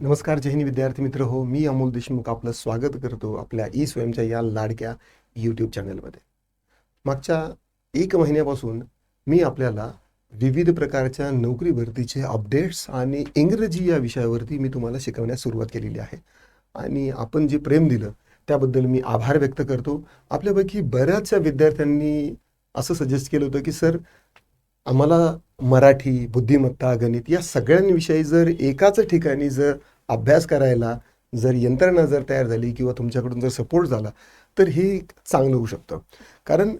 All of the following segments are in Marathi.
नमस्कार जैन विद्यार्थी मित्र. हो मी अमोल देशमुख आपलं स्वागत करतो आपल्या ई स्वयंच्या या लाडक्या यूट्यूब चॅनलमध्ये मागच्या एक महिन्यापासून मी आपल्याला विविध प्रकारच्या नोकरी भरतीचे अपडेट्स आणि इंग्रजी या विषयावरती मी तुम्हाला शिकवण्यास सुरुवात केलेली आहे. आणि आपण जे प्रेम दिलं त्याबद्दल मी आभार व्यक्त करतो. आपल्यापैकी बऱ्याचशा विद्यार्थ्यांनी असं सजेस्ट केलं होतं की सर आम्हाला मराठी बुद्धिमत्ता गणित या सगळ्यांविषयी जर एकाच ठिकाणी जर अभ्यास करायला जर यंत्रणा जर तयार झाली किंवा तुमच्याकडून जर सपोर्ट झाला तर हे चांगलं होऊ शकतं. कारण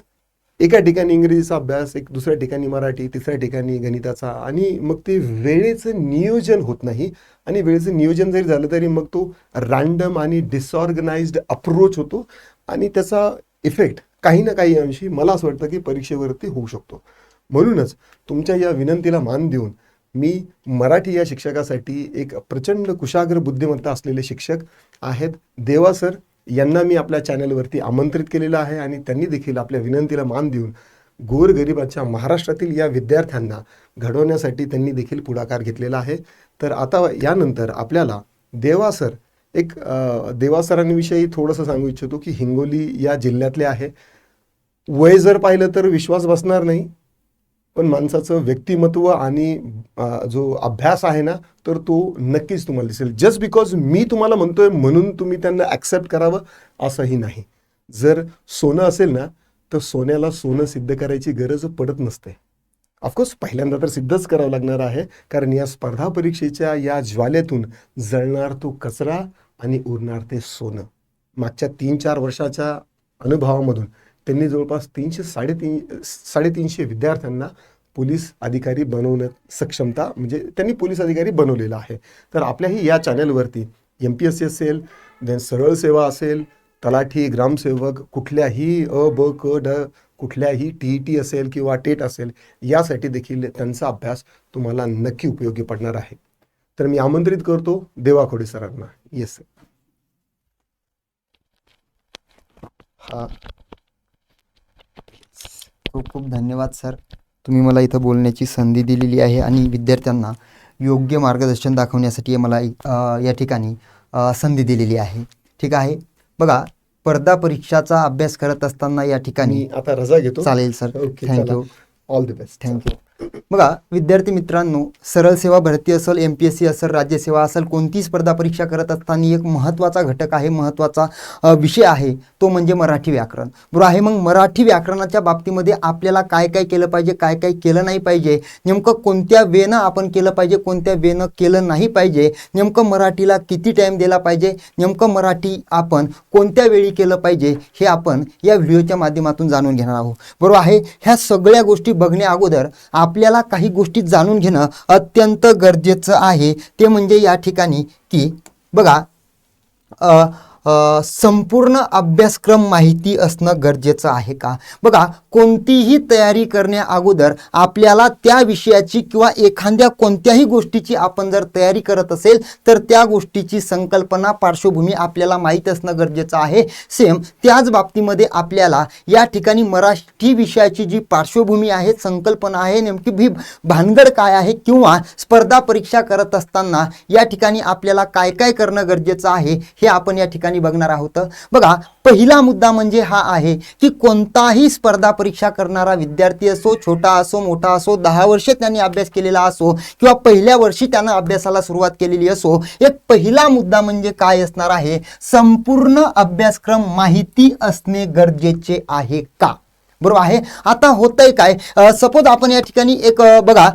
एका ठिकाणी इंग्रजीचा अभ्यास एक दुसऱ्या ठिकाणी मराठी तिसऱ्या ठिकाणी गणिताचा आणि मग ते वेळेचं नियोजन होत नाही आणि वेळेचं नियोजन जरी झालं तरी मग तो रँडम आणि डिसऑर्गनाइज्ड अप्रोच होतो आणि त्याचा इफेक्ट काही ना काही अंशी मला असं वाटतं की परीक्षेवरती होऊ शकतो. म्हणूनच तुमच्या या विनंतीला मान देऊन मी मराठी या शिक्षकासाठी एक प्रचंड कुशाग्र बुद्धिमत्ता असलेले शिक्षक आहेत. देवा सर यांना मी आपल्या चॅनलवरती आमंत्रित केलेलं आहे आणि त्यांनी देखील आपल्या विनंतीला मान देऊन गोरगरिबाच्या महाराष्ट्रातील या विद्यार्थ्यांना घडवण्यासाठी त्यांनी देखील पुढाकार घेतलेला आहे. तर आता यानंतर आपल्याला देवा सर एक देवासरांविषयी देवा सरांविषयी थोडंसं सांगू इच्छितो की हिंगोली या जिल्ह्यातले आहे. वय जर पाहिलं तर विश्वास बसणार नाही. पण माणसाचं व्यक्तिमत्व आणि जो अभ्यास आहे ना तर तो नक्कीच तुम्हाला दिसेल. जस्ट बिकॉज मी तुम्हाला म्हणतोय म्हणून तुम्ही त्यांना ॲक्सेप्ट करावं असंही नाही. जर सोनं असेल ना तर सोन्याला सोनं सिद्ध करायची गरज पडत नसते. ऑफकोर्स पहिल्यांदा तर सिद्धच करावं लागणार आहे कारण या स्पर्धा परीक्षेच्या या ज्वालेतून जळणार तो कचरा आणि उरणार ते सोनं. मागच्या तीन चार वर्षाच्या अनुभवामधून. त्यांनी जवळपास तीनशे साडेतीन साडेतीनशे विद्यार्थ्यांना पोलीस अधिकारी बनवण्यात सक्षमता म्हणजे त्यांनी पोलीस अधिकारी बनवलेला आहे. तर आपल्याही या चॅनलवरती एम पी एस सी असेल देन सरळ सेवा असेल तलाठी ग्रामसेवक कुठल्याही अ ब क ड कुठल्याही टी ई टी असेल किंवा टेट असेल यासाठी देखील त्यांचा अभ्यास तुम्हाला नक्की उपयोगी पडणार आहे. तर मी आमंत्रित करतो देवाखोडी सरांना. येस हा. खूप खूप धन्यवाद सर. तुम्ही मला इथं बोलण्याची संधी दिलेली आहे आणि विद्यार्थ्यांना योग्य मार्गदर्शन दाखवण्यासाठी मला या ठिकाणी संधी दिलेली आहे. ठीक आहे? बघा स्पर्धा परीक्षाचा अभ्यास करत असताना या ठिकाणी आता रजा घेतो. चालेल sir. Okay thank you all the best thank you बघा विद्यार्थी मित्रांनो सरळ सेवा भरती असेल एम पी एस सी असेल राज्यसेवा असेल कोणतीही स्पर्धा परीक्षा करत असताना एक महत्त्वाचा घटक आहे महत्त्वाचा विषय आहे तो म्हणजे मराठी व्याकरण. बरोबर आहे मग मराठी व्याकरणाच्या बाबतीमध्ये आपल्याला काय काय केलं पाहिजे काय काय केलं नाही पाहिजे नेमकं कोणत्या वेनं आपण केलं पाहिजे कोणत्या वेनं केलं नाही पाहिजे नेमकं मराठीला किती टाईम दिला पाहिजे नेमकं मराठी आपण कोणत्या वेळी केलं पाहिजे हे आपण या व्हिडिओच्या माध्यमातून जाणून घेणार आहोत. बरोबर आहे ह्या सगळ्या गोष्टी बघण्या अगोदर आपल्याला काही गोष्टी जाणून घेणं अत्यंत गरजेचं आहे. ते म्हणजे या ठिकाणी की बघा संपूर्ण अभ्यासक्रम माहिती असणं गरजेचं आहे का? बघा कोणतीही तयारी करण्या अगोदर आपल्याला त्या विषयाची किंवा एखाद्या कोणत्याही गोष्टीची आपण जर तयारी करत असेल तर त्या गोष्टीची संकल्पना पार्श्वभूमी आपल्याला माहीत असणं गरजेचं आहे. सेम त्याच बाबतीमध्ये आपल्याला या ठिकाणी मराठी विषयाची जी पार्श्वभूमी आहे संकल्पना आहे नेमकी भी भानगड काय आहे किंवा स्पर्धा परीक्षा करत असताना या ठिकाणी आपल्याला काय काय करणं गरजेचं आहे हे आपण या ठिकाणी बघणार आहोत. बघा पहिला मुद्दा म्हणजे हा आहे की कोणताही स्पर्धा परीक्षा करणारा विद्यार्थी असो छोटा असो मोठा असो दहा वर्षे त्यांनी अभ्यास केलेला असो किंवा पहिल्या वर्षी त्यांना अभ्यासाला सुरुवात केलेली असो एक पहिला मुद्दा म्हणजे काय असणार आहे? संपूर्ण अभ्यासक्रम माहिती असणे गरजेचे आहे का? बरोबर आहे? आता होतंय काय? सपोज आपण या ठिकाणी एक बघा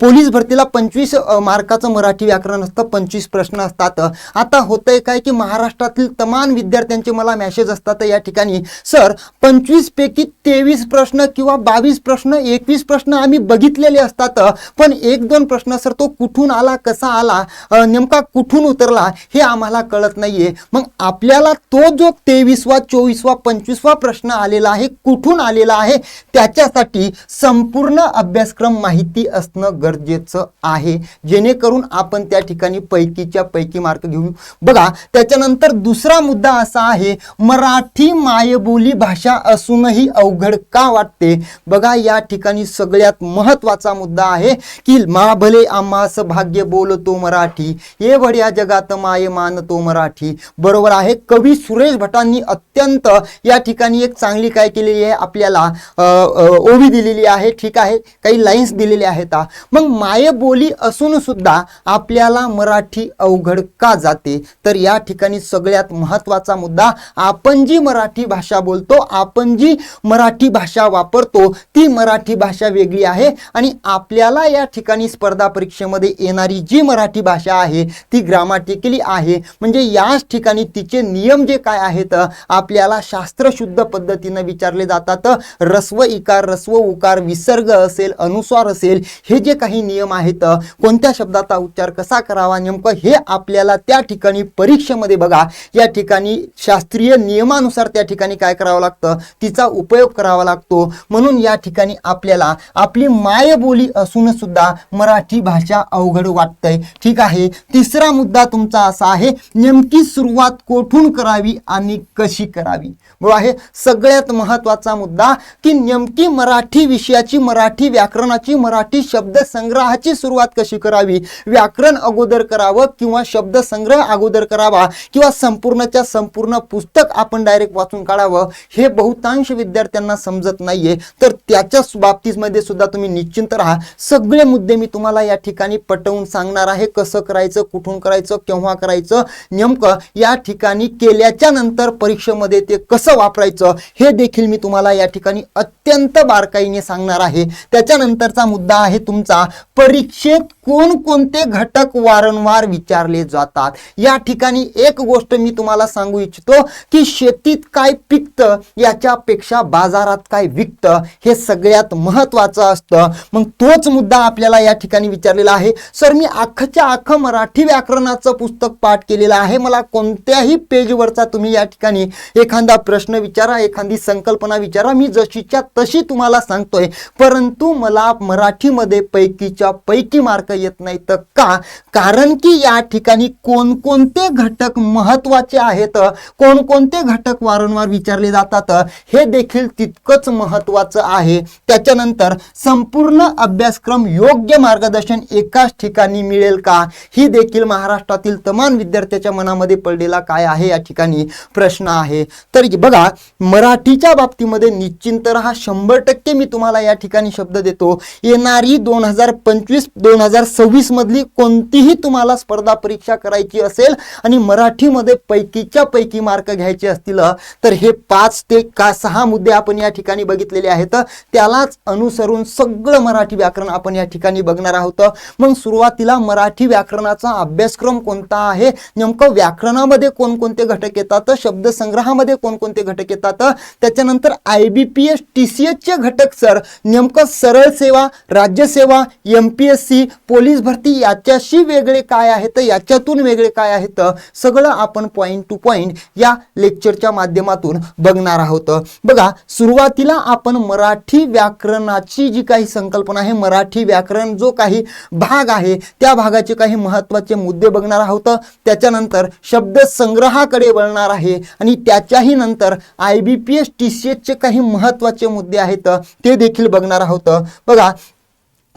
पोलीस भरतीला पंचवीस मार्काचं मराठी व्याकरण असतं पंचवीस प्रश्न असतात. आता होतंय काय की महाराष्ट्रातील तमाम विद्यार्थ्यांचे मला मॅसेज असतात या ठिकाणी. सर पंचवीस पैकी तेवीस प्रश्न किंवा बावीस प्रश्न एकवीस प्रश्न आम्ही बघितलेले असतात. पण एक दोन प्रश्न सर तो कुठून आला कसा आला नेमका कुठून उतरला हे आम्हाला कळत नाहीये. मग आपल्याला तो जो तेवीसवा चोवीसवा पंचवीसवा प्रश्न आलेला आहे कुठून आले केलेला आहे. त्याच्यासाठी संपूर्ण अभ्यासक्रम माहिती असणं गरजेचं आहे. जेणेकरून आपण त्या ठिकाणी पैकीच्या पैकी मार्क घेऊ. बघा त्याच्यानंतर दुसरा मुद्दा असा आहे मराठी मायबोली भाषा असूनही अवघड का वाटते? बघा या ठिकाणी सगळ्यात महत्त्वाचा मुद्दा आहे की मा भले आम्हास भाग्य बोलतो मराठी ये वड्या जगात माय मानतो मराठी. बरोबर आहे कवी सुरेश भटांनी अत्यंत या ठिकाणी एक चांगली काय केलेली आहे आपल्याला आपल्याला ओवी दिलेली आहे ठीक आहे काही लाईन्स दिलेल्या आहेत. मग मायबोली असून सुद्धा आपल्याला मराठी अवघड का जाते? तर या ठिकाणी सगळ्यात महत्त्वाचा मुद्दा आपण जी मराठी भाषा बोलतो आपण जी मराठी भाषा वापरतो ती मराठी भाषा वेगळी आहे आणि आपल्याला या ठिकाणी स्पर्धा परीक्षेमध्ये येणारी जी मराठी भाषा आहे ती ग्रामाटिकली आहे. म्हणजे याच ठिकाणी तिचे नियम जे काय आहेत आपल्याला शास्त्रशुद्ध पद्धतीनं विचारले जातात. रस्व इकार रस्व उकार विसर्ग असेल अनुस्वार असेल हे जे काही नियम आहेत कोणत्या शब्दाचा उच्चार कसा करावा नेमकं हे आपल्याला त्या ठिकाणी परीक्षेमध्ये बघा. या ठिकाणी शास्त्रीय नियमानुसार त्या ठिकाणी काय करावं लागतं? तिचा उपयोग करावा लागतो. म्हणून या ठिकाणी आपल्याला आपली मायबोली असून सुद्धा मराठी भाषा अवघड वाटतंय. ठीक आहे? तिसरा मुद्दा तुमचा असा आहे नेमकी सुरुवात कोठून करावी आणि कशी करावी? बरोबर आहे सगळ्यात महत्त्वाचा मुद्दा की नेमकी मराठी विषयाची मराठी व्याकरणाची मराठी शब्दसंग्रहाची सुरुवात कशी करावी? व्याकरण अगोदर करावं किंवा शब्दसंग्रह अगोदर करावा किंवा संपूर्णच्या संपूर्ण पुस्तक आपण डायरेक्ट वाचून काढावं? हे बहुतांश विद्यार्थ्यांना समजत नाहीये. तर त्याच्या बाबतीमध्ये सुद्धा तुम्ही निश्चिंत राहा. सगळे मुद्दे मी तुम्हाला या ठिकाणी पटवून सांगणार आहे. कसं करायचं कुठून करायचं केव्हा करायचं नेमकं या ठिकाणी केल्याच्यानंतर परीक्षेमध्ये ते कसं वापरायचं हे देखील मी तुम्हाला या ठिकाणी अत्यंत बारकाईने सांगणार आहे. त्याच्यानंतरचा मुद्दा आहे तुमचा परीक्षेत कोणकोणते घटक वारंवार विचारले जातात? या ठिकाणी एक गोष्ट मी तुम्हाला सांगू इच्छितो की शेतीत काय पिकतं याच्यापेक्षा बाजारात काय विकतं हे सगळ्यात महत्वाचं असतं. मग तोच मुद्दा आपल्याला या ठिकाणी विचारलेला आहे. सर मी अख्खच्या अख्खं मराठी व्याकरणाचं पुस्तक पाठ केलेलं आहे. मला कोणत्याही पेजवरचा तुम्ही या ठिकाणी एखादा प्रश्न विचारा एखादी संकल्पना विचारा. मी जशीच्या तशी तुम्हाला सांगतोय. परंतु मला मराठीमध्ये पैकीच्या पैकी मार्क येत नाही. तर का? कारण की या ठिकाणी कोणकोणते घटक महत्त्वाचे आहेत? कोणकोणते घटक वारंवार विचारले जातात? हे देखील तितकंच महत्वाचं आहे. त्याच्यानंतर संपूर्ण अभ्यासक्रम योग्य मार्गदर्शन एकाच ठिकाणी मिळेल का? ही देखील महाराष्ट्रातील तमाम विद्यार्थ्याच्या मनामध्ये पडलेला काय आहे? या ठिकाणी प्रश्न आहे. तर बघा मराठीच्या बाबतीमध्ये निश्चिंत राहा. शंभर टक्के मी तुम्हाला या ठिकाणी शब्द देतो. येणारी दोन हजार पंचवीस दोन हजार सव्वीस मधली कोणतीही तुम्हाला स्पर्धा परीक्षा करायची असेल आणि मराठीमध्ये पैकीच्या पैकी मार्क घ्यायचे असतील तर हे पाच ते का सहा मुद्दे आपण या ठिकाणी बघितलेले आहेत. त्यालाच अनुसरून सगळं मराठी व्याकरण आपण या ठिकाणी बघणार आहोत. मग सुरुवातीला मराठी व्याकरणाचा अभ्यासक्रम कोणता आहे? नेमकं व्याकरणामध्ये कोणकोणते घटक येतात? शब्दसंग्रहामध्ये कोणकोणते घटक येतात? त्याच्यानंतर I B P S T C एसचे घटक सर. नेमकं सरळ सेवा राज्यसेवा M P S C police भरती याच्याशी वेगळे काय आहेत याच्यातून वेगळे काय आहेत सगळं आपण पॉईंट टू पॉईंट या लेक्चरच्या माध्यमातून बघणार आहोत. बघा सुरुवातीला आपण मराठी व्याकरणाची जी काही संकल्पना आहे मराठी व्याकरण जो काही भाग आहे त्या भागाचे काही महत्त्वाचे मुद्दे बघणार आहोत. त्याच्यानंतर शब्द संग्रहाकडे वळणार आहे आणि त्याच्याही नंतर I B P S T C एसचे काही महत्त्वाचे मुद्दे आहेत ते देखील बघणार आहोत. बघा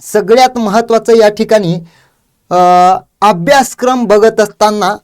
सगळ्यात महत्त्वाचं या ठिकाणी अभ्यासक्रम बघत असताना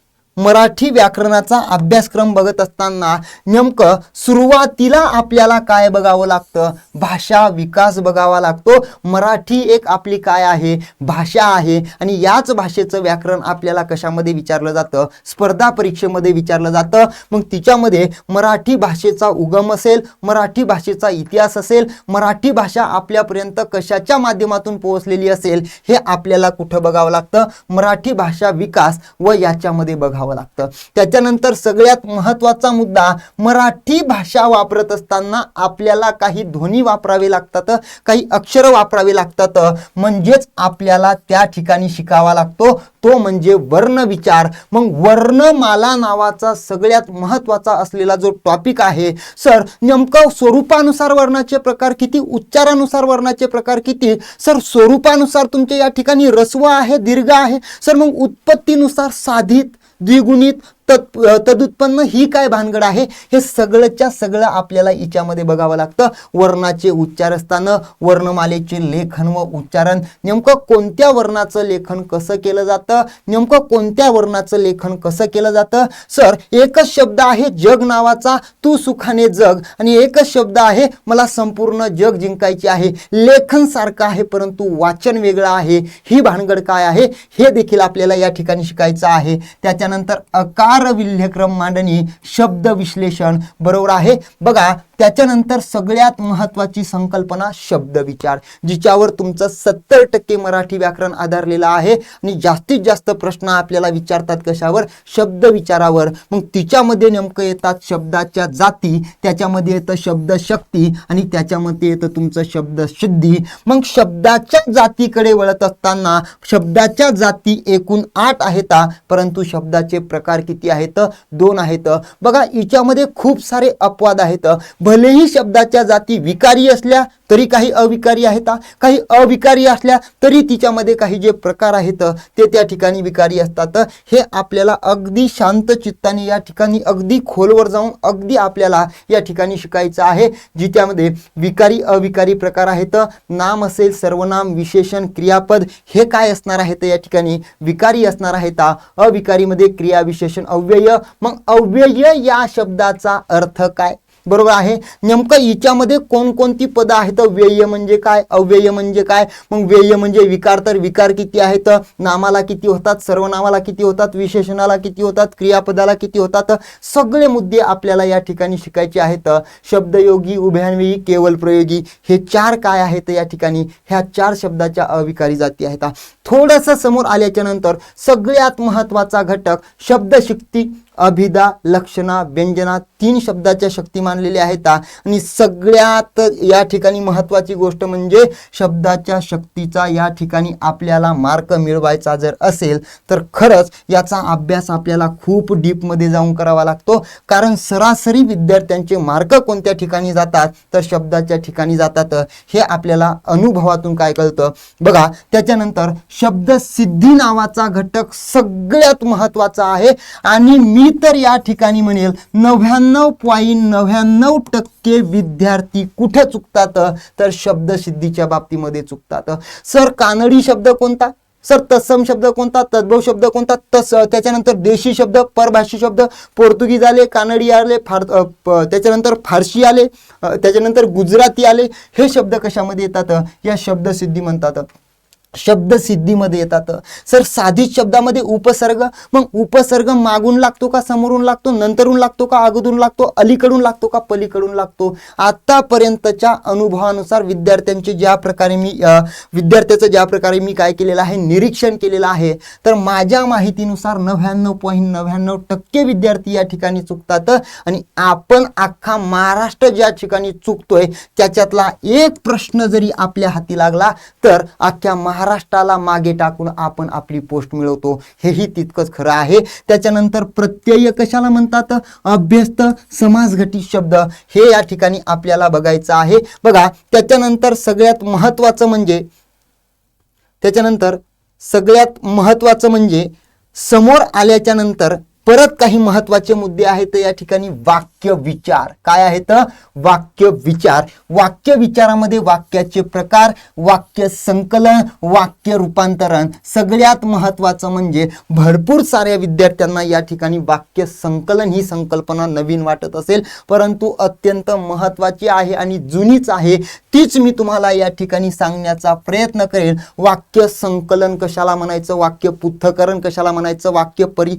मराठी व्याकरणाचा अभ्यासक्रम बघत असताना नेमकं सुरुवातीला आपल्याला काय बघावं लागतं? भाषा विकास बघावा लागतो. मराठी एक आपली काय आहे? भाषा आहे. आणि याच भाषेचं व्याकरण आपल्याला कशामध्ये विचारलं जातं? स्पर्धा परीक्षेमध्ये विचारलं जातं. मग तिच्यामध्ये मराठी भाषेचा उगम असेल मराठी भाषेचा इतिहास असेल मराठी भाषा आपल्यापर्यंत कशाच्या माध्यमातून पोहोचलेली असेल हे आपल्याला कुठं बघावं लागतं? मराठी भाषा विकास व याच्यामध्ये बघावं करावं लागतं. त्याच्यानंतर सगळ्यात महत्त्वाचा मुद्दा मराठी भाषा वापरत असताना आपल्याला काही ध्वनी वापरावे लागतात काही अक्षर वापरावे लागतात. म्हणजेच आपल्याला त्या ठिकाणी शिकावा लागतो. तो म्हणजे वर्णविचार मग वर्णमाला नावाचा सगळ्यात महत्त्वाचा असलेला जो टॉपिक आहे सर नेमकं स्वरूपानुसार वर्णाचे प्रकार किती उच्चारानुसार वर्णाचे प्रकार किती? सर स्वरूपानुसार तुमच्या या ठिकाणी रस्व आहे दीर्घ आहे. सर मग उत्पत्तीनुसार साधित द्विगुणित तत् तदुत्पन्न ही काय भानगड आहे? हे सगळंच्या सगळं आपल्याला हिच्यामध्ये बघावं लागतं. वर्णाचे उच्चार असताना वर्णमालेचे लेखन व उच्चारण. नेमकं कोणत्या वर्णाचं लेखन कसं केलं जातं? नेमकं कोणत्या वर्णाचं लेखन कसं केलं जातं? सर एकच शब्द आहे जग नावाचा. तू सुखाने जग. आणि एकच शब्द आहे मला संपूर्ण जग जिंकायचे आहे. लेखन सारखं आहे परंतु वाचन वेगळं आहे. ही भानगड काय आहे? हे देखील आपल्याला या ठिकाणी शिकायचं आहे. त्याच्यानंतर अकार विल्हेक्रम मांडणी शब्द विश्लेषण बरोबर आहे. बघा त्याच्यानंतर सगळ्यात महत्वाची संकल्पना शब्द विचार जिच्यावर तुमचं सत्तर टक्के मराठी व्याकरण आधारलेलं आहे. आणि जास्तीत जास्त प्रश्न आपल्याला विचारतात कशावर? शब्द विचारावर. मग तिच्यामध्ये नेमकं येतात शब्दाच्या जाती त्याच्यामध्ये येतं शब्द शक्ती आणि त्याच्यामध्ये येतं तुमचं शब्द शुद्धी मग शब्दाच्या जातीकडे वळत असताना शब्दाच्या जाती एकूण आठ आहेत परंतु शब्दाचे प्रकार किती आहेत दोन आहेत. बघा हिच्यामध्ये खूप सारे अपवाद आहेत. भलेही शब्दाच्या जाती विकारी असल्या तरी काही अविकारी आहेत काही अविकारी असल्या तरी तिच्यामध्ये काही जे प्रकार आहेत ते त्या ठिकाणी विकारी असतात. हे आपल्याला अगदी शांत चित्ताने या ठिकाणी अगदी खोलवर जाऊन अगदी आपल्याला या ठिकाणी शिकायचं आहे जिच्यामध्ये विकारी अविकारी प्रकार आहेत. नाम असेल सर्वनाम विशेषण क्रियापद हे काय असणार आहेत या ठिकाणी? विकारी असणार आहेत अविकारीमध्ये क्रिया विशेषण अव्यय. मग अव्यय या शब्दाचा अर्थ काय? बरोबर आहे. नेमकं हिच्यामध्ये कोणकोणती पदं आहेत? व्यय म्हणजे काय? अव्यय म्हणजे काय? मग व्यय म्हणजे विकार. तर विकार किती आहेत? नामाला किती होतात? सर्वनामाला किती होतात? विशेषणाला किती होतात? क्रियापदाला किती होतात? सगळे मुद्दे आपल्याला या ठिकाणी शिकायचे आहेत. शब्दयोगी उभ्यान्वयी केवल प्रयोगी हे चार काय आहेत या ठिकाणी? ह्या चार शब्दाच्या अविकारी जाती आहेत. थोडंसं समोर आल्याच्यानंतर सगळ्यात महत्त्वाचा घटक शब्दशक्ती अभिदा लक्षणा व्यंजना तीन शब्दाच्या शक्ती मानलेल्या आहेत. आणि सगळ्यात या ठिकाणी महत्त्वाची गोष्ट म्हणजे शब्दाच्या शक्तीचा या ठिकाणी आपल्याला मार्क मिळवायचा जर असेल तर खरंच याचा अभ्यास आपल्याला खूप डीपमध्ये जाऊन करावा लागतो. कारण सरासरी विद्यार्थ्यांचे मार्क कोणत्या ठिकाणी जातात? तर शब्दाच्या ठिकाणी जातात. हे आपल्याला अनुभवातून काय कळतं? बघा त्याच्यानंतर शब्द सिद्धी नावाचा घटक सगळ्यात महत्त्वाचा आहे. आणि मी तर या ठिकाणी म्हणेल नव्याण्णव पॉईंट नव्याण्णव टक्के विद्यार्थी कुठे चुकतात? तर शब्दसिद्धीच्या बाबतीमध्ये चुकतात. सर कानडी शब्द कोणता? सर तत्सम शब्द कोणता? तद्भव शब्द कोणता? तस त्याच्यानंतर देशी शब्द परभाषी शब्द पोर्तुगीज आले कानडी आले फार त्याच्यानंतर फारशी आले त्याच्यानंतर गुजराती आले हे शब्द कशामध्ये येतात? या शब्दसिद्धी म्हणतात. शब्दसिद्धीमध्ये येतात. सर साधित शब्दामध्ये उपसर्ग मग उपसर्ग मागून लागतो का समोरून लागतो नंतरून लागतो का अगोदरून लागतो अलीकडून लागतो का पलीकडून लागतो? आतापर्यंतच्या अनुभवानुसार विद्यार्थ्यांचे ज्या प्रकारे मी विद्यार्थ्याचं ज्या प्रकारे मी काय केलेलं आहे निरीक्षण केलेलं आहे तर माझ्या माहितीनुसार नव्याण्णव पॉईंट नव्याण्णव टक्के विद्यार्थी या ठिकाणी चुकतात आणि आपण अख्खा महाराष्ट्र ज्या ठिकाणी चुकतोय त्याच्यातला एक प्रश्न जरी आपल्या हाती लागला तर अख्ख्या महा महाराष्ट्राला मागे टाकून आपण आपली पोस्ट मिळवतो. हेही तितकंच खरं आहे. त्याच्यानंतर प्रत्यय कशाला म्हणतात? अभ्यस्त समाजघटित शब्द. हे या ठिकाणी आपल्याला बघायचं आहे. बघा त्याच्यानंतर सगळ्यात महत्त्वाचं म्हणजे त्याच्यानंतर सगळ्यात महत्त्वाचं म्हणजे समोर आल्याच्यानंतर परत काही महत्त्वाचे मुद्दे आहेत या ठिकाणी. वाक्य विचार. काय आहेत? वाक्य विचार. वाक्य विचारामध्ये वाक्याचे प्रकार वाक्य संकलन वाक्य रूपांतरण सगळ्यात महत्त्वाचं म्हणजे भरपूर साऱ्या विद्यार्थ्यांना या ठिकाणी वाक्य संकलन ही संकल्पना नवीन वाटत असेल. परंतु अत्यंत महत्त्वाची आहे आणि जुनीच आहे. तीच मी तुम्हाला या ठिकाणी सांगण्याचा प्रयत्न करेल वाक्य संकलन कशाला म्हणायचं? वाक्य पुथकरण कशाला म्हणायचं? वाक्य परि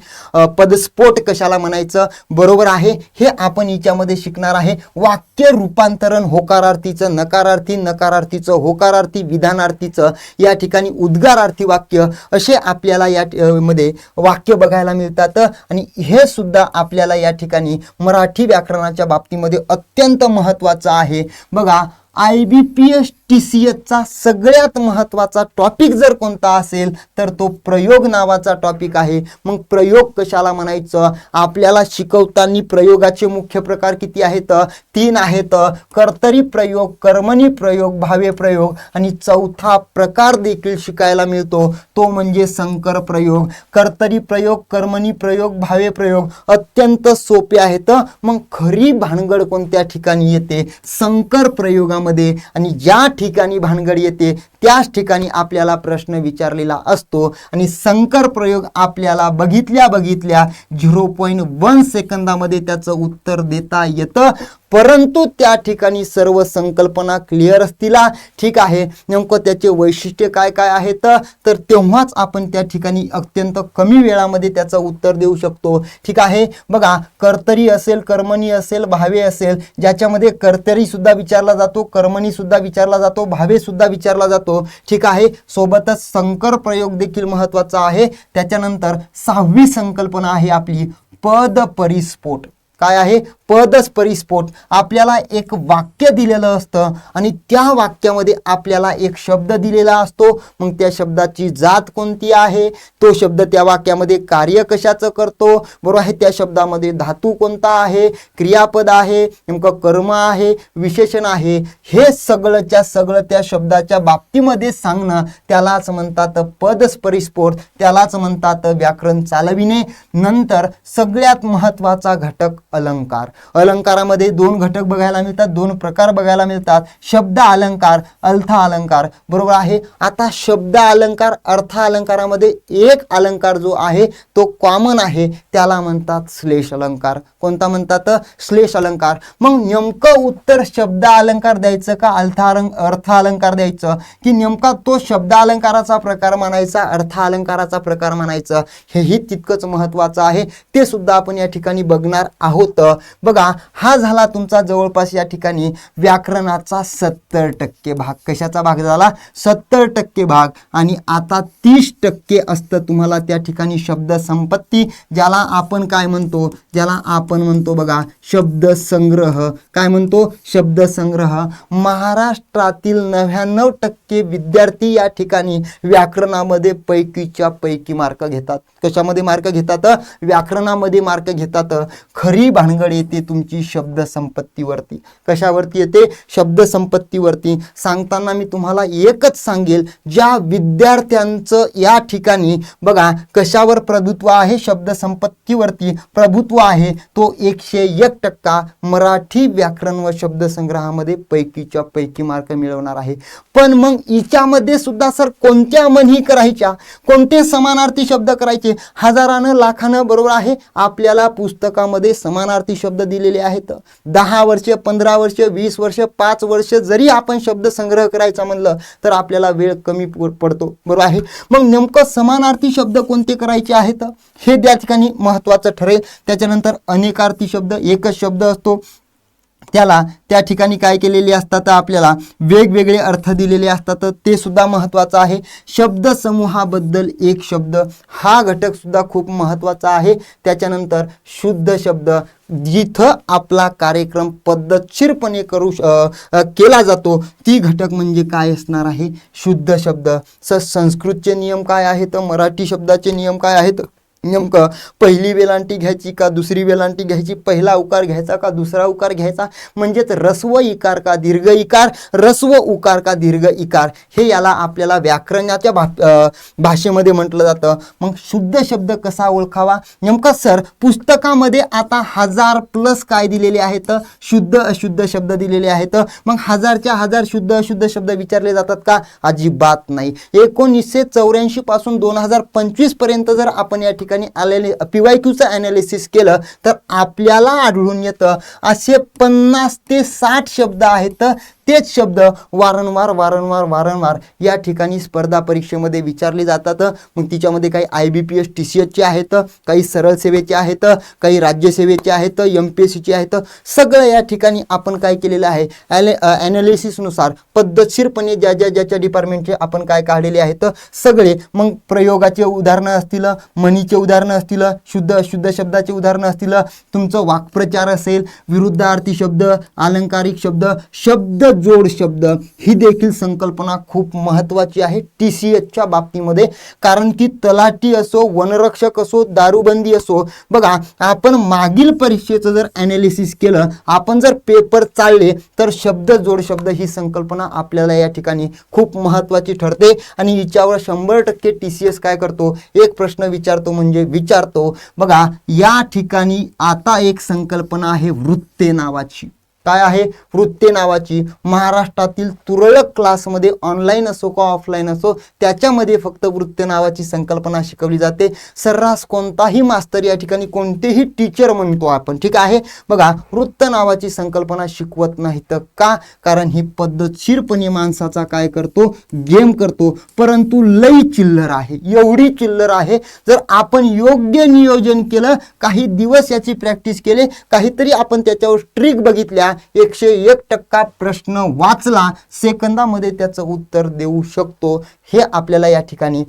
पदस्फोट कशाला म्हणायचं? बरोबर आहे? हे आपण याच्यामध्ये शिकणार आहे. वाक्य रूपांतरण होकारार्थीचं नकारार्थी नकारार्थीचं होकारार्थी विधानार्थीचं या ठिकाणी उद्गारार्थी वाक्य असे आपल्याला या ठ- मध्ये वाक्य बघायला मिळतात. आणि हे सुद्धा आपल्याला या ठिकाणी मराठी व्याकरणाच्या बाबतीमध्ये अत्यंत महत्त्वाचं आहे. बघा I B P S T C एसचा सगळ्यात महत्त्वाचा टॉपिक जर कोणता असेल तर तो प्रयोग नावाचा टॉपिक आहे. मग प्रयोग कशाला म्हणायचं? आपल्याला शिकवताना प्रयोगाचे मुख्य प्रकार किती आहेत? तीन आहेत. कर्तरी प्रयोग कर्मणी प्रयोग भावे प्रयोग आणि चौथा प्रकार देखील शिकायला मिळतो. तो म्हणजे संकर प्रयोग. कर्तरी प्रयोग कर्मणी प्रयोग भावे प्रयोग अत्यंत सोपे आहेत. मग खरी भानगड कोणत्या ठिकाणी येते? संकर प्रयोगामध्ये. आणि ज्या ठिकाणी भानगड येते. त्याच ठिकाणी आपल्याला प्रश्न विचारलेला असतो आणि संकर प्रयोग आपल्याला बघितल्या बघितल्या झिरो पॉईंट वन सेकंदामध्ये त्याचं उत्तर देता येतं. परंतु त्या ठिकाणी सर्व संकल्पना क्लिअर असतील. ठीक आहे. नेमकं त्याचे वैशिष्ट्य काय काय आहेत? तर तेव्हाच आपण त्या ठिकाणी अत्यंत कमी वेळामध्ये त्याचं उत्तर देऊ शकतो. ठीक आहे? बघा कर्तरी असेल कर्मणी असेल भावे असेल ज्याच्यामध्ये कर्तरीसुद्धा विचारला जातो कर्मणीसुद्धा विचारला जातो भावेसुद्धा विचारला जातो. ठीक आहे सोबतच संकर प्रयोग देखील महत्त्वाचा आहे. त्याच्यानंतर सहावी संकल्पना आहे आपली पद परिस्फोट. काय आहे? पदस परिस्फोट आपल्याला एक वाक्य दिलेलं असतं आणि त्या वाक्यामध्ये आपल्याला एक शब्द दिलेला असतो. मग त्या शब्दाची जात कोणती आहे? तो शब्द त्या वाक्यामध्ये कार्य कशाचं करतो? बरोबर आहे? त्या शब्दामध्ये धातू कोणता आहे? क्रियापद आहे? नेमकं कर्म आहे? विशेषण आहे? हे सगळंच्या सगळं त्या शब्दाच्या बाबतीमध्ये सांगणं त्यालाच म्हणतात पदस परिस्फोट त्यालाच म्हणतात व्याकरण चालविणे. नंतर सगळ्यात महत्त्वाचा घटक अलंकार. अलंकारामध्ये दोन घटक बघायला मिळतात दोन प्रकार बघायला मिळतात. शब्द अलंकार अर्थ अलंकार. बरोबर आहे? आता शब्द अलंकार अर्थ अलंकारामध्ये एक अलंकार जो आहे तो कॉमन आहे. त्याला म्हणतात श्लेष अलंकार. कोणता म्हणतात? श्लेष अलंकार. मग नेमकं उत्तर शब्द अलंकार द्यायचं का अर्थ अर्थ अलंकार द्यायचं? की नेमका तो शब्द अलंकाराचा प्रकार मानायचा अर्थ अलंकाराचा प्रकार मानायचं? हेही तितकंच महत्वाचं आहे. ते सुद्धा आपण या ठिकाणी बघणार आहोत. बघा हा झाला तुमचा जवळपास या ठिकाणी व्याकरणाचा सत्तर टक्के भाग. कशाचा भाग झाला? सत्तर टक्के भाग. आणि आता तीस टक्के असतं तुम्हाला त्या ठिकाणी शब्द संपत्ती ज्याला आपण काय म्हणतो? ज्याला आपण म्हणतो बघा शब्द संग्रह. काय म्हणतो? शब्द संग्रह. महाराष्ट्रातील नव्याण्णव टक्के विद्यार्थी या ठिकाणी व्याकरणामध्ये पैकीच्या पैकी मार्क घेतात. कशामध्ये मार्क घेतात? व्याकरणामध्ये मार्क घेतात. खरी भानगड येते तुमची शब्दसंपत्तीवरती. कशावरती येते? शब्दसंपत्तीवरती. सांगताना मी तुम्हाला एकच सांगेल ज्या विद्यार्थ्यांचं या ठिकाणी बघा कशावर प्रभुत्व आहे शब्दसंपत्तीवरती प्रभुत्व आहे तो एकशे एक टक्का मराठी व्याकरण व शब्दसंग्रहामध्ये पैकीच्या पैकी मार्क मिळवणार आहे. पण मग हिच्यामध्ये सुद्धा सर कोणत्या म्हणी करायच्या? कोणते समानार्थी शब्द करायचे? हजारानं लाखानं बरोबर आहे. आपल्याला पुस्तकामध्ये समान समानार्थी शब्द दिलेले आहेत. दहा वर्ष पंधरा वर्ष वीस वर्ष पाच वर्ष जरी आपण शब्द संग्रह करायचा म्हणलं तर आपल्याला वेळ कमी पडतो. बरोबर आहे? मग नेमकं समानार्थी शब्द कोणते करायचे आहेत? हे त्या ठिकाणी महत्त्वाचं ठरेल. त्याच्यानंतर अनेकार्थी शब्द एकच शब्द असतो. त्याला त्या ठिकाणी काय केलेले असतात आपल्याला वेगवेगळे अर्थ दिलेले असतात ते सुद्धा महत्त्वाचं आहे. शब्दसमूहाबद्दल एक शब्द हा घटकसुद्धा खूप महत्त्वाचा आहे. त्याच्यानंतर शुद्ध शब्द जिथं आपला कार्यक्रम पद्धतशीरपणे करू श- केला जातो ती घटक म्हणजे काय असणार आहे? शुद्ध शब्द. स संस्कृतचे नियम काय आहेत? मराठी शब्दाचे नियम काय आहेत? नेमकं पहिली वेलांटी घ्यायची का दुसरी वेलांटी घ्यायची पहिला उकार घ्यायचा का दुसरा उकार घ्यायचा? म्हणजेच रस्व इकार का दीर्घ इकार? रस्व उकार का दीर्घ इकार? हे याला आपल्याला व्याकरणाच्या भा भाषेमध्ये म्हटलं जातं. मग शुद्ध शब्द कसा ओळखावा? नेमका सर पुस्तकामध्ये आता हजार प्लस काय दिलेले आहेत? शुद्ध अशुद्ध शब्द दिलेले आहेत. मग हजारच्या हजार शुद्ध अशुद्ध शब्द विचारले जातात का? अजिबात नाही. एकोणीसशे चौऱ्याऐंशी पासून दोन हजार पंचवीसपर्यंत जर आपण या ठिकाणी ठिकाणी आलेले पी वाय क्यूचं ॲनालिसिस केलं तर आपल्याला आढळून येतं असे पन्नास ते साठ शब्द आहेत. तेच शब्द वारंवार वारंवार वारंवार या ठिकाणी स्पर्धा परीक्षेमध्ये विचारले जातात. मग तिच्यामध्ये काही I B P S T C एचचे आहेत काही सरळ सेवेचे आहेत काही राज्यसेवेचे आहेत एम पी एस सीचे आहेत. सगळं या ठिकाणी आपण काय केलेलं आहे? ॲले ॲनालिसिसनुसार पद्धतशीरपणे ज्या ज्या ज्याच्या डिपार्टमेंटचे आपण काय काढलेले आहेत सगळे मग प्रयोगाचे उदाहरणं असतील मनीचे उदाहरणं असतील शुद्ध अशुद्ध शब्दाचे उदाहरणं असतील तुमचं वाक्प्रचार असेल विरुद्धार्थी शब्द अलंकारिक शब्द शब्द जोड शब्द ही देखील संकल्पना खूप महत्त्वाची आहे टी सी एचच्या बाबतीमध्ये. कारण की तलाठी असो वनरक्षक असो दारूबंदी असो बघा आपण मागील परीक्षेचं जर ॲनालिसिस केलं आपण जर पेपर चालले तर शब्द जोड शब्द ही संकल्पना आपल्याला या ठिकाणी खूप महत्त्वाची ठरते. आणि हिच्यावर शंभर टक्के टी सी एस काय करतो? एक प्रश्न विचारतो म्हणजे म्हणजे विचारतो बघा या ठिकाणी आता एक संकल्पना आहे वृत्ते नावाची. काय आहे? वृत्ते नावाची. महाराष्ट्रातील तुरळक क्लासमध्ये ऑनलाईन असो का ऑफलाईन असो त्याच्यामध्ये फक्त वृत्ते नावाची संकल्पना शिकवली जाते. सर्रास कोणताही मास्तर या ठिकाणी कोणतेही टीचर म्हणतो आपण. ठीक आहे? बघा वृत्त नावाची संकल्पना शिकवत नाही तर का? कारण ही पद्धतशीरपणे माणसाचा काय करतो? गेम करतो. परंतु लई चिल्लर आहे. एवढी चिल्लर आहे जर आपण योग्य नियोजन केलं काही दिवस याची प्रॅक्टिस केले काहीतरी आपण त्याच्यावर ट्रिक बघितल्या एकशे एक टक्का प्रश्न वाचला सेकंदामध्ये त्याचं उत्तर देऊ शकतो. हे आपल्याला या ठिकाणी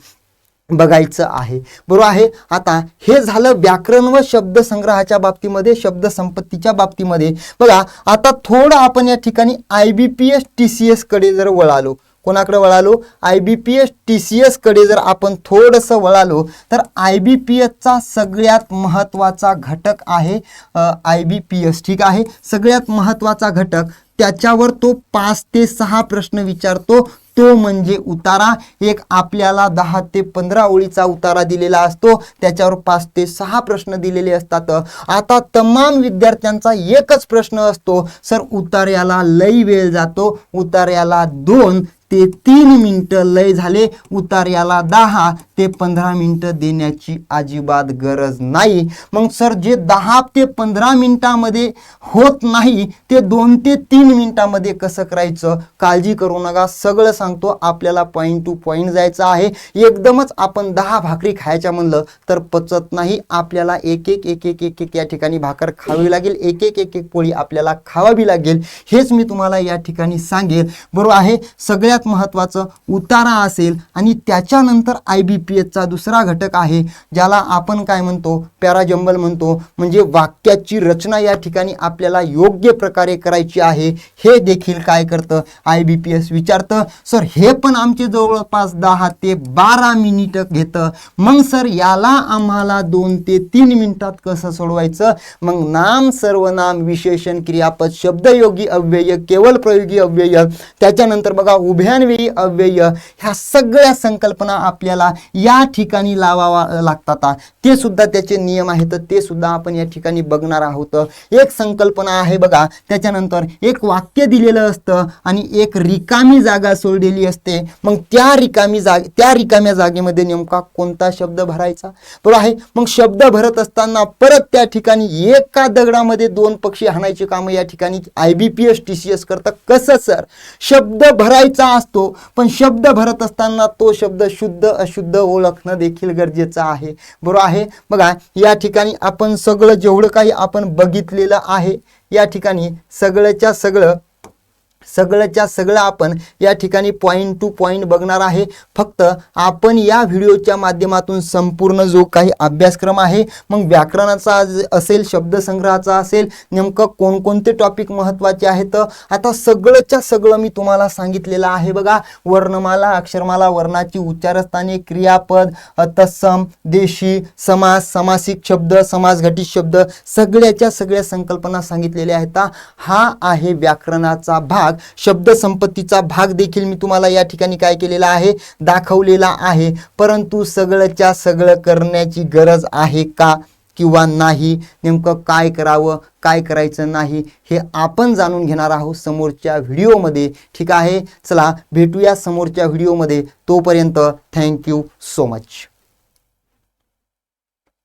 बघायचं आहे. बरोबर आहे? आता हे झालं व्याकरण व शब्द संग्रहाच्या बाबतीमध्ये शब्दसंपत्तीच्या बाबतीमध्ये. बघा आता थोडं आपण या ठिकाणी I B P S T C एसकडे जर वळालो कोणाकडे वळालो? I B P S T C एसकडे जर आपण थोडंसं वळालो तर आय बी पी एसचा सगळ्यात महत्त्वाचा घटक आहे आय बी पी एस ठीक आहे? सगळ्यात महत्त्वाचा घटक त्याच्यावर तो पाच ते सहा प्रश्न विचारतो. तो म्हणजे उतारा. एक आपल्याला दहा ते पंधरा ओळीचा उतारा दिलेला असतो. त्याच्यावर पाच ते सहा प्रश्न दिलेले असतात. आता तमाम विद्यार्थ्यांचा एकच प्रश्न असतो. सर उतार्याला लई वेळ जातो. उतार्याला दोन ते तीन मिनटं लय झाले. उतार्याला दहा ते पंधरा मिनटं देण्याची अजिबात गरज नाही. मग सर जे दहा ते पंधरा मिनिटामध्ये होत नाही ते दोन ते तीन मिनटामध्ये कसं करायचं? काळजी करू नका. सगळं सांगतो आपल्याला पॉईंट टू पॉईंट जायचं आहे. एकदमच आपण दहा भाकरी खायच्या म्हणलं तर पचत नाही. आपल्याला एक एक एक एक एक एक या ठिकाणी भाकर खावी लागेल. एक एक एक एक पोळी आपल्याला खावावी लागेल. हेच मी तुम्हाला या ठिकाणी सांगेल. बरोबर आहे? सगळ्यात महत्त्वाचं उतारा असेल आणि त्याच्यानंतर आय बी पी एचचा दुसरा घटक आहे ज्याला आपण काय म्हणतो? पॅराजंबल म्हणतो. म्हणजे वाक्याची रचना या ठिकाणी आपल्याला योग्य प्रकारे करायची आहे. हे देखील काय करतं? आय बी पी एस विचारतं. सर हे पण आमचे जवळपास दहा ते बारा मिनिटं घेतं. मग सर याला आम्हाला दोन ते तीन मिनिटात कसं सोडवायचं? मग नाम सर्वनाम विशेषण क्रियापद शब्दयोगी अव्यय केवळ प्रयोगी अव्यय. त्याच्यानंतर बघा उभ्यान्वेयी अव्यय. ह्या सगळ्या संकल्पना आपल्याला या ठिकाणी लावावा लागतात. ते सुद्धा त्याचे नियम आहेत ते सुद्धा आपण या ठिकाणी बघणार आहोत. एक संकल्पना आहे बघा त्याच्यानंतर एक वाक्य दिलेलं असतं आणि एक रिकामी जागा सोडलेली असते. मग त्या रिकामी जाग त्या रिकाम्या जागेमध्ये नेमका कोणता शब्द भरायचा? बरोबर आहे मग शब्द भरत असताना परत त्या ठिकाणी एका दगडामध्ये दोन पक्षी हाणायची कामं या ठिकाणी I B P S T C S करतं. कसं सर? शब्द भरायचा असतो पण शब्द भरत असताना तो शब्द शुद्ध अशुद्ध ओळखणं देखील गरजेचं आहे. बरोबर आहे? बघा या ठिकाणी आपण सगळं जेवढं काही आपण बघितलेलं आहे या ठिकाणी सगळ्याच्या सगळं सगळंच्या सगळं आपण या ठिकाणी पॉईंट टू पॉईंट बघणार आहे. फक्त आपण या व्हिडिओच्या माध्यमातून संपूर्ण जो काही अभ्यासक्रम आहे मग व्याकरणाचा आज- असेल शब्दसंग्रहाचा असेल नेमकं कोणकोणते टॉपिक महत्त्वाचे आहेत? आता सगळंच्या सगळं मी तुम्हाला सांगितलेलं आहे बघा. वर्णमाला अक्षरमाला वर्णाची उच्चारस्थाने क्रियापद तत्सम देशी समास समासिक शब्द समासघटित शब्द सगळ्याच्या सगळ्या संकल्पना सांगितलेल्या आहेत. हा आहे व्याकरणाचा भाग. भाग शब्दसंपत्तीचा भाग देखील मी तुम्हाला या ठिकाणी काय केलेला आहे? दाखवलेला आहे. परंतु सगळंच्या सगळं करण्याची गरज आहे का किंवा नाही? नेमकं काय करावं? काय करायचं नाही? हे आपण जाणून घेणार आहोत समोरच्या व्हिडिओमध्ये. ठीक आहे? चला भेटूया समोरच्या व्हिडिओमध्ये. तोपर्यंत थँक्यू सो मच